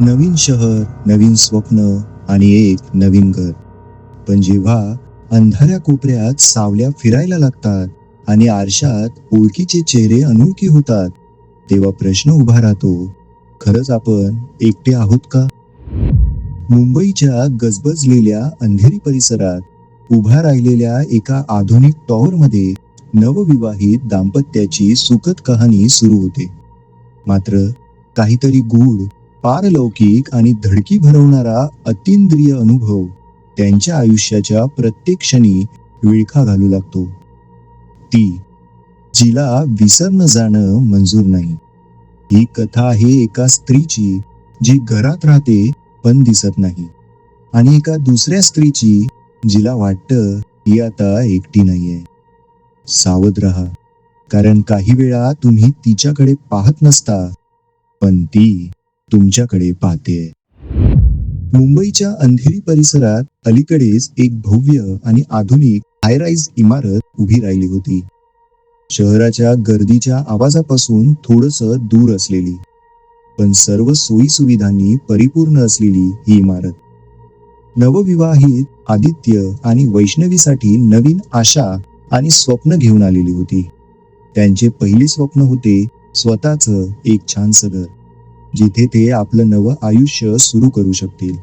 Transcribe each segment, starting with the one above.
नवीन शहर नवीन स्वप्न आणि एक नवीन घर. पण जेव्हा अंधाऱ्या कोपऱ्यात सावल्या फिरायला लागतात आणि आरशात ओळखीचे चेहरे अनोळखी होतात तेव्हा प्रश्न उभा राहतो खरंच आपण एकटे आहोत का? मुंबईच्या गजबजलेल्या अंधेरी परिसरात उभा राहिलेल्या एका आधुनिक टॉवरमध्ये नवविवाहित दाम्पत्याची सुखद कहाणी सुरू होते. मात्र काहीतरी गूढ पारलौकिक आणि धडकी भरवणारा अतिंद्रिय अनुभव त्यांच्या आयुष्याच्या प्रत्येक क्षणी विळखा घालू लागतो. ती जिला विसरणं जाणं मंजूर नाही. ही कथा आहे एका स्त्रीची जी घरात राहते पण दिसत नाही. आणि एका दुसऱ्या स्त्रीची जिला वाटतं ही आता एकटी नाहीये. सावध रहा. कारण काही वेळा तुम्ही तिच्याकडे पाहत नसता. पण ती तुमच्याकडे पाहते. मुंबईच्या अंधेरी परिसरात अलीकडेच एक भव्य आणि आधुनिक हायराईज इमारत उभी राहिली होती. शहराच्या गर्दीच्या आवाजापासून थोडस दूर असलेली. पण सर्व सोयी सुविधांनी परिपूर्ण असलेली ही इमारत. नवविवाहित आदित्य आणि वैष्णवीसाठी नवीन आशा आणि स्वप्न घेऊन आलेली होती. त्यांचे पहिले स्वप्न होते स्वतःच एक छानसं घर जिथे ते आपलं नवं आयुष्य सुरू करू शकतील.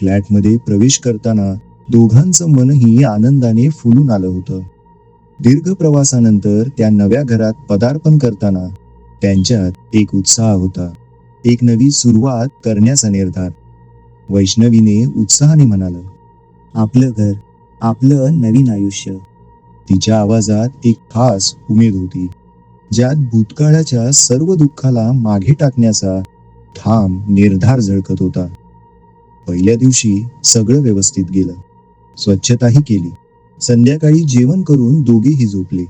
फ्लॅटमध्ये प्रवेश करताना दोघांचं मनही आनंदाने फुलून आलं होतं. दीर्घ प्रवासानंतर त्या नव्या घरात पदार्पण करताना त्यांच्यात एक उत्साह होता. एक नवी सुरुवात करण्याचा निर्धार. वैष्णवीने उत्साहाने म्हणाल आपलं घर आपलं नवीन आयुष्य. तिच्या आवाजात एक खास उमेद होती. ज्यात भूतकाळाच्या सर्व दुःखाला मागे टाकण्याचा ठाम निर्धार झळकत होता. पहिल्या दिवशी सगळं व्यवस्थित गेलं. स्वच्छताही केली. संध्याकाळी जेवण करून दोघेही झोपले.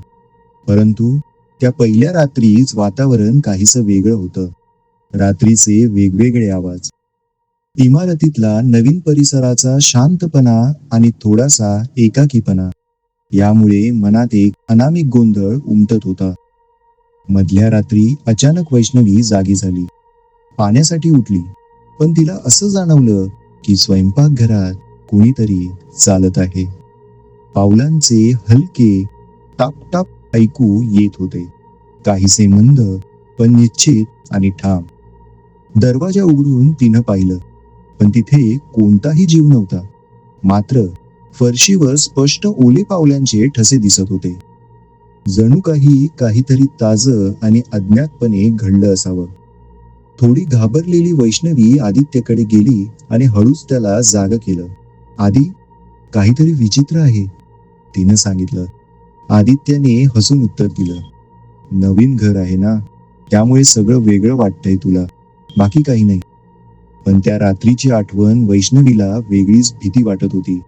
परंतु त्या पहिल्या रात्रीच वातावरण काहीसं वेगळं होतं. रात्रीचे वेगवेगळे आवाज. इमारतीतला नवीन परिसराचा शांतपणा आणि थोडासा एकाकीपणा. यामुळे मनात एक अनामिक गोंधळ उमटत होता. मधल्या रात्री अचानक वैष्णवी जागी झाली. पाण्यासाठी उठली. पण तिला असं जाणवलं की स्वयंपाकघरात कोणीतरी चालत आहे. पावलांचे हलके टाप टाप ऐकू येत होते. काहीसे मंद पण निश्चित आणि ठाम. दरवाजा उघडून तिनं पाहिलं. पण तिथे कोणताही जीव नव्हता. मात्र फरशीवर स्पष्ट ओले पावल्यांचे ठसे दिसत होते. जणू काही काहीतरी ताज आणि अज्ञातपणे घडलं असावं. थोडी घाबरलेली वैष्णवी आदित्यकडे गेली आणि हळूच त्याला जाग केलं. आदी काहीतरी विचित्र आहे तिनं सांगितलं. आदित्याने हसून उत्तर दिलं. नवीन घर आहे ना त्यामुळे सगळं वेगळं वाटतंय तुला बाकी काही नाही. पण त्या रात्रीची आठवण वैष्णवीला वेगळीच भीती वाटत होती.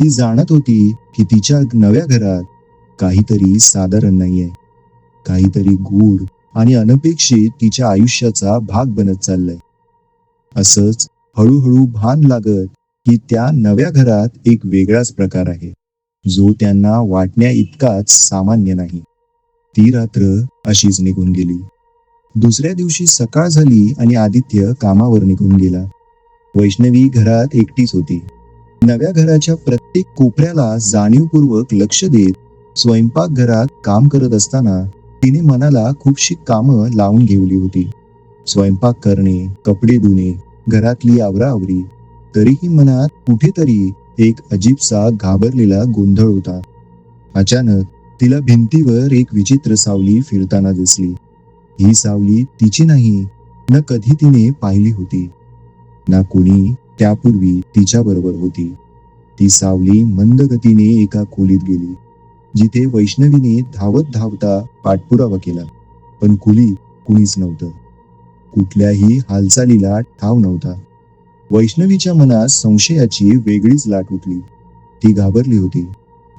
ती जाणत होती की तिच्या नव्या घरात काहीतरी साधारण नाहीये. काहीतरी गूढ आणि अनपेक्षित तिच्या आयुष्याचा भाग बनत चाललंय. असंच हळूहळू भान लागत की त्या नव्या घरात एक वेगळाच प्रकार आहे. जो त्यांना वाटण्या इतकाच सामान्य नाही. ती रात्र अशीच निघून गेली. दुसऱ्या दिवशी सकाळ झाली आणि आदित्य कामावर निघून गेला. वैष्णवी घरात एकटीच होती. नव्या घराच्या प्रत्येक कोपऱ्याला जाणीवपूर्वक लक्ष देत स्वयंपाकघरात काम करत असताना तिने मनाला खूपशी कामं लावून घेवली होती. स्वयंपाक करणे कपडे धुणे घरातली आवराआवरी तरीही मनात कुठेतरी एक अजीबसा घाबरलेला गोंधळ होता. अचानक तिला भिंतीवर एक विचित्र सावली फिरताना दिसली. ही सावली तिची नाही न कधी तिने पाहिली होती. ना कोणी त्यापूर्वी तिच्या बरोबर होती. ती सावली मंद गतीने एका खोलीत गेली. जिथे वैष्णवीने धावत धावता पाठपुरावा केला. पण कुली कुणीच नव्हतं. कुठल्याही हालचालीला ठाव नव्हता. वैष्णवीच्या मनात संशयाची वेगळीच लाट उठली. ती घाबरली होती.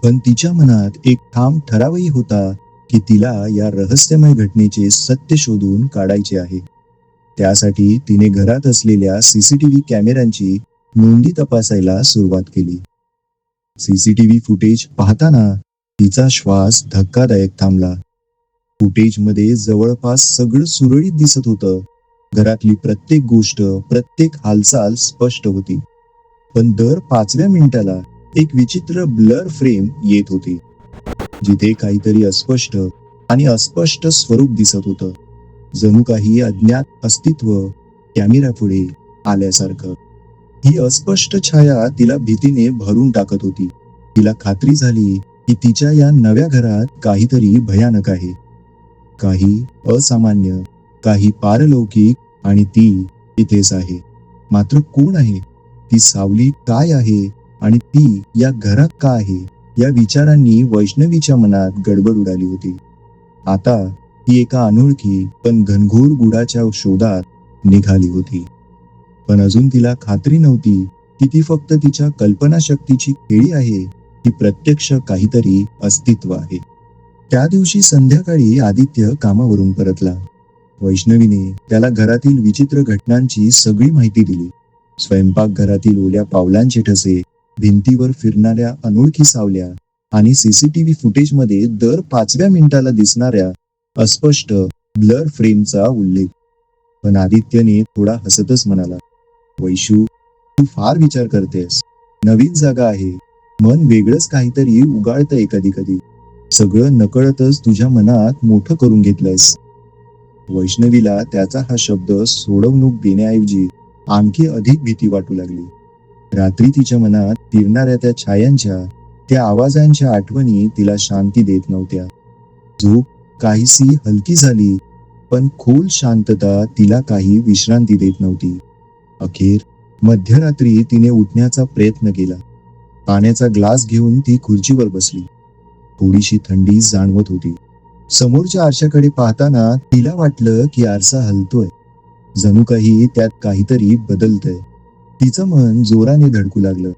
पण तिच्या मनात एक ठाम ठरावही होता की तिला या रहस्यमय घटनेचे सत्य शोधून काढायचे आहे. त्यासाठी तिने घरात असलेल्या सीसीटीव्ही कॅमेऱ्यांची नोंदी तपासायला सुरुवात केली. सीसीटीव्ही फुटेज पाहताना तिचा श्वास धक्कादायक थांबला. फुटेजमध्ये जवळपास सगळं सुरळीत दिसत होतं. घरातली प्रत्येक गोष्ट प्रत्येक हालचाल स्पष्ट होती. पण दर पाचव्या मिनिटाला एक विचित्र ब्लर फ्रेम येत होती जिथे काहीतरी अस्पष्ट आणि अस्पष्ट स्वरूप दिसत होतं. जणू काही अज्ञात अस्तित्व कॅमेरा पुढे आल्यासारखं. ही अस्पष्ट छाया तिला भीतीने भरून टाकत होती. तिला खात्री झाली की तिच्या या नव्या घरात काहीतरी भयानक आहे. काही असामान्य काही पारलौकिक आणि ती इथेच आहे. मात्र कोण आहे? ती सावली काय आहे? आणि ती या घरात का आहे? या विचारांनी वैष्णवीच्या मनात गडबड उडाली होती. आता ती एका अनोळखी पण घनघोर गुडाच्या शोधात निघाली होती. पण अजून तिला खात्री नव्हती की ती फक्त तिच्या कल्पनाशक्तीची खेळी आहे की प्रत्यक्ष काहीतरी अस्तित्व आहे. त्या दिवशी संध्याकाळी आदित्य कामावरून परतला. वैष्णवीने त्याला घरातील विचित्र घटनांची सगळी माहिती दिली. स्वयंपाकघरातील ओल्या पावलांचे ठसे भिंतीवर फिरणाऱ्या अनोळखी सावल्या आणि सीसीटीव्ही फुटेजमध्ये दर पाचव्या मिनिटाला दिसणाऱ्या अस्पष्ट ब्लर फ्रेमचा उल्लेख. पण आदित्यने थोडा हसतच म्हणाला वैशू तू फार विचार करतेस. नवीन जागा आहे. मन वेगळंच काहीतरी उगाळतंय कधी कधी. सगळं नकळतच तुझ्या मनात मोठं करून घेतलंयस. वैष्णवीला त्याचा हा शब्द सोडवणूक देण्याऐवजी आणखी अधिक भीती वाटू लागली. रात्री तिच्या मनात फिरणाऱ्या त्या छायांच्या त्या आवाजांच्या आठवणी तिला शांती देत नव्हत्या. झोप काहीशी हलकी झाली पण खोल शांतता तिला काही विश्रांती देत नव्हती. अखेर मध्यरात्री तिने उठण्याचा प्रयत्न केला. पाण्याचा ग्लास घेऊन ती खुर्चीवर बसली. थोडीशी थंडी जाणवत होती. समोरच्या आरशाकडे पाहताना तिला वाटलं की आरसा हलतोय. जणू काही त्यात काहीतरी बदलतंय. तिचं मन जोराने धडकू लागलं.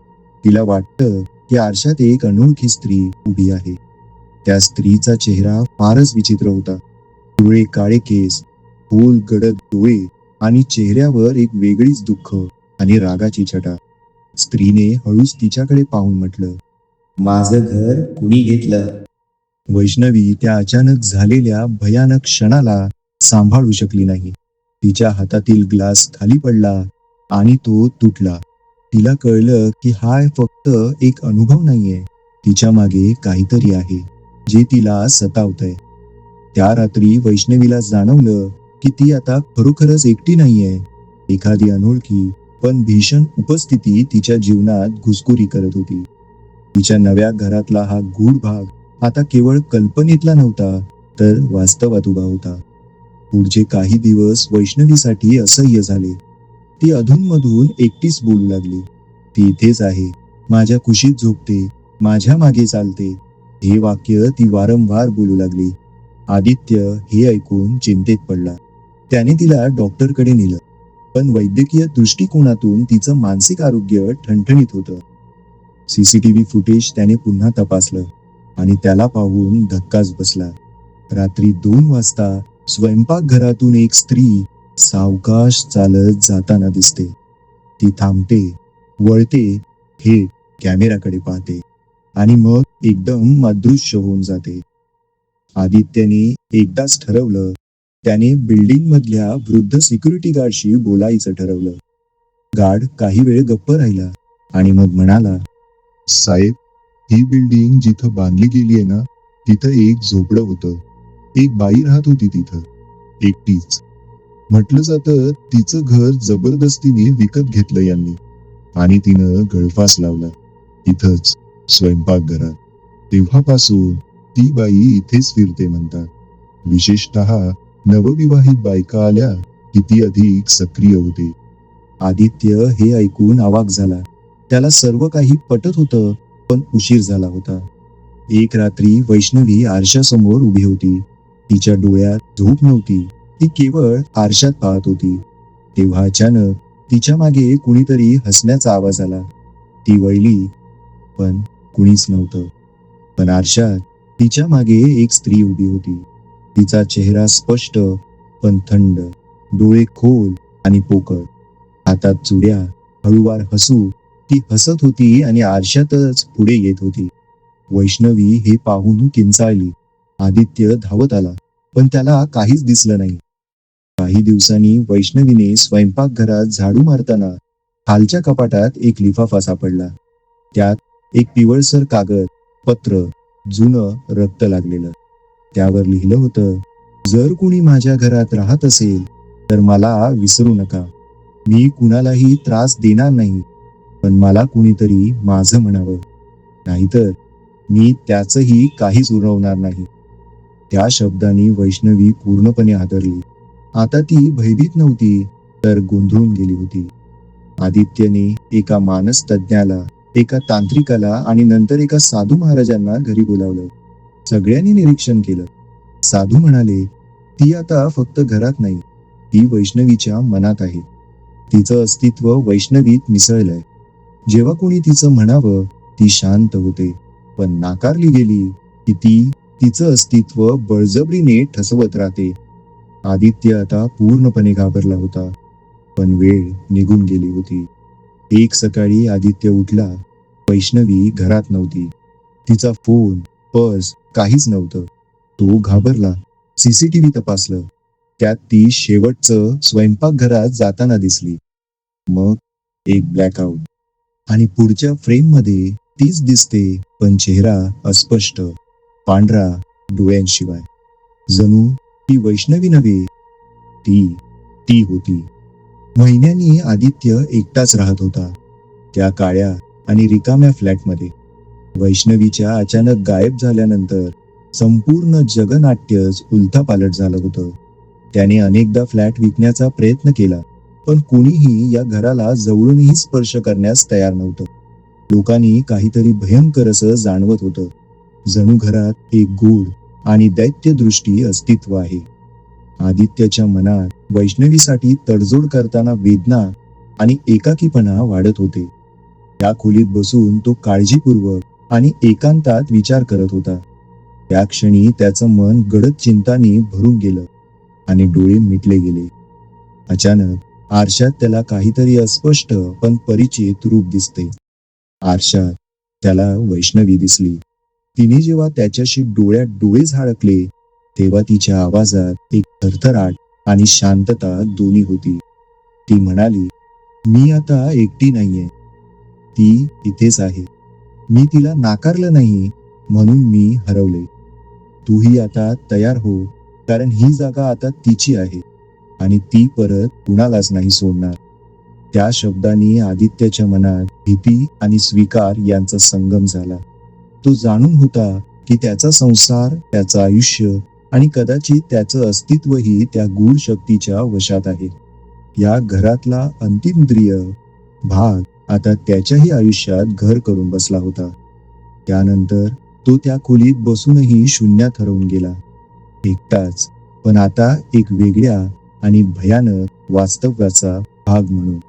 तिला वाटतं की आरशात एक अनोळखी स्त्री उभी आहे. त्या स्त्रीचा चेहरा फारच विचित्र होता. पिवळे काळे केस खोल गडद डोळे आणि चेहऱ्यावर एक वेगळीच दुःख आणि रागाची छटा. स्त्रीने हळूच तिच्याकडे पाहून म्हटलं माझं घर कुणी घेतलं? वैष्णवी त्या अचानक झालेल्या भयानक क्षणाला सांभाळू शकली नाही. तिच्या हातातील ग्लास खाली पडला आणि तो तुटला. तिला कळलं की हा फक्त एक अनुभव नाहीये. तिच्यामागे काहीतरी आहे जे तिला सतावतंय. त्या रात्री वैष्णवीला जाणवलं की ती आता खरोखरच एकटी नाहीये. एखादी अनोळखी पण भीषण उपस्थिती तिच्या जीवनात घुसखोरी करत होती. तिच्या नव्या घरातला हा गूढ भाग आता केवळ कल्पनेतला नव्हता तर वास्तवात उभा होता. पुढचे काही दिवस वैष्णवीसाठी असह्य झाले. ती अधूनमधून एकटीच बोलू लागली. ती इथेच आहे. माझ्या खुशीत झोपते. माझ्या मागे चालते. हे वाक्य ती वारंवार बोलू लागली. आदित्य हे ऐकून चिंतेत पडला. त्याने तिला डॉक्टरकडे नेलं. पण वैद्यकीय दृष्टिकोनातून तिचं मानसिक आरोग्य ठणठणीत होतं. सीसीटीव्ही फुटेज त्याने पुन्हा तपासलं आणि त्याला पाहून धक्काच बसला. रात्री दोन वाजता स्वयंपाकघरातून एक स्त्री सावकाश चालत जाताना दिसते. ती थांबते वळते हे कॅमेराकडे पाहते आणि मग एकदम अदृश्य होऊन जाते. आदित्यने एकदाच ठरवलं त्याने बिल्डिंग मधल्या वृद्ध सिक्युरिटी गार्डशी बोलायचं ठरवलं. गार्ड काही वेळ गप्प राहिला आणि मग म्हणाला साहेब ही बिल्डिंग जिथं बांधली गेली आहे ना तिथं एक झोपडं होतं. एक बाई राहत होती तिथं. एकटीच. म्हटलं जातं तिचं घर जबरदस्तीने विकत घेतलं यांनी. आणि तिनं गळफास लावला. इथंच स्वयंपाकघरात. तेव्हापासून ती बाई इथेच फिरते म्हणतात. विशेषतः नवविवाहित बायका आल्या किती अधिक सक्रिय होते. आदित्य हे ऐकून आवाक झाला. त्याला सर्व काही पटत होतं पण उशीर झाला होता. एक रात्री वैष्णवी आरशासमोर उभी होती. तिच्या डोळ्यात झोप नव्हती ती केवळ आरशात पाहत होती. तेव्हा अचानक तिच्यामागे कुणीतरी हसण्याचा आवाज आला. ती वळली पण कुणीच नव्हतं. पण आरशात तिच्यामागे एक स्त्री उभी होती. तिचा चेहरा स्पष्ट पण थंड. डोळे खोल आणि पोकळ. हातात चुड्या हळूवार हसू. ती हसत होती आणि आरशातच पुढे येत होती. वैष्णवी हे पाहून किंचाळली. आदित्य धावत आला पण त्याला काहीच दिसलं नाही. काही दिवसांनी वैष्णवीने स्वयंपाकघरात झाडू मारताना खालच्या कपाटात एक लिफाफा सापडला. त्यात एक पिवळसर कागद पत्र जुनं रक्त लागलेलं. त्यावर लिहिलं होतं जर कुणी माझ्या घरात राहत असेल तर मला विसरू नका. मी कुणालाही त्रास देणार नाही पण मला कुणीतरी माझं म्हणावं. नाहीतर मी त्याचंही काहीच उरवणार नाही. त्या शब्दाने वैष्णवी पूर्णपणे हादरली. आता ती भयभीत नव्हती तर गोंधळून गेली होती. आदित्यने एका मानस तज्ज्ञाला एका तांत्रिकाला आणि नंतर एका साधू महाराजांना घरी बोलावलं. सगळ्यांनी निरीक्षण केलं. साधू म्हणाले ती आता फक्त घरात नाही ती वैष्णवीच्या मनात आहे. तिचं अस्तित्व वैष्णवीत मिसळलंय. जेव्हा कोणी तिचं म्हणावं ती शांत होते. पण नाकारली गेली की ती तिचं अस्तित्व बळजबरीने ठसवत राहते. आदित्य आता पूर्णपणे घाबरला होता. पण वेळ निघून गेली होती. एक सकाळी आदित्य उठला. वैष्णवी घरात नव्हती. तिचा फोन पर्स काहीच नव्हतं. तो घाबरला. सीसीटीव्ही तपासलं. त्यात ती शेवटचं स्वयंपाकघरात जाताना दिसली. मग एक ब्लॅकआउट आणि पुढच्या फ्रेममध्ये तीच दिसते पण चेहरा अस्पष्ट. पांढरा डोळ्यांशिवाय. जणू ती वैष्णवी नव्हे. ती ती होती. महिन्यांनी आदित्य एकटाच राहत होता. त्या काळ्या आणि रिकाम्या फ्लॅटमध्ये वैष्णवीच्या अचानक गायब झाल्यानंतर संपूर्ण जगनाट्यच उलथापालट झालं होतं. त्याने अनेकदा फ्लॅट विकण्याचा प्रयत्न केला पण कोणीही या घराला जवळूनही स्पर्श करण्यास तयार नव्हतं. लोकांनी काहीतरी भयंकर असं जाणवत होतं. जणू घरात एक गूढ आणि दैत्य दृष्टी अस्तित्व आहे. आदित्यच्या मनात वैष्णवीसाठी तडजोड करताना वेदना आणि एकाकीपणा वाढत होते. त्या खोलीत बसून तो काळजीपूर्वक आणि एकांतात विचार करत होता. त्या क्षणी त्याचं मन गडद चिंताने भरून गेलं आणि डोळे मिटले गेले. अचानक आरशात त्याला काहीतरी अस्पष्ट पण परिचित रूप दिसते. आरशात त्याला वैष्णवी दिसली. तिने जेव्हा त्याच्याशी डोळ्यात डोळे झाडकले तेव्हा तिच्या आवाजात एक थरथराट आणि शांतता दोन्ही होती. ती म्हणाली मी आता एकटी नाहीये. ती इथेच आहे. मी तिला नाकारलं नाही म्हणून मी हरवले. तूही आता तयार हो कारण ही जागा आता तिची आहे आणि ती परत कुणालाच नाही सोडणार. त्या शब्दांनी आदित्यच्या मनात भीती आणि स्वीकार यांचा संगम झाला. तो जाणून होता की त्याचा संसार त्याचं आयुष्य आणि कदाचित त्याचं अस्तित्वही त्या गूढ शक्तीच्या वशात आहे. या घरातला अंतिमद्रिय भाग आता त्याच्याही आयुष्यात घर करून बसला होता. त्यानंतर तो त्या खोलीत बसूनही शून्यात हरवून गेला. एकटाच पण आता एक वेगळ्या आणि भयानक वास्तव्याचा भाग म्हणून.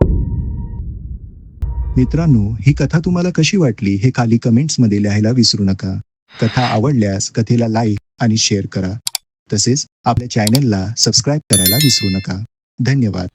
मित्रांनो ही कथा तुम्हाला कशी वाटली हे खाली कमेंट्समध्ये लिहायला विसरू नका. कथा आवडल्यास कथेला लाईक आणि शेअर करा. तसेच आपल्या चॅनलला सबस्क्राईब करायला विसरू नका. धन्यवाद.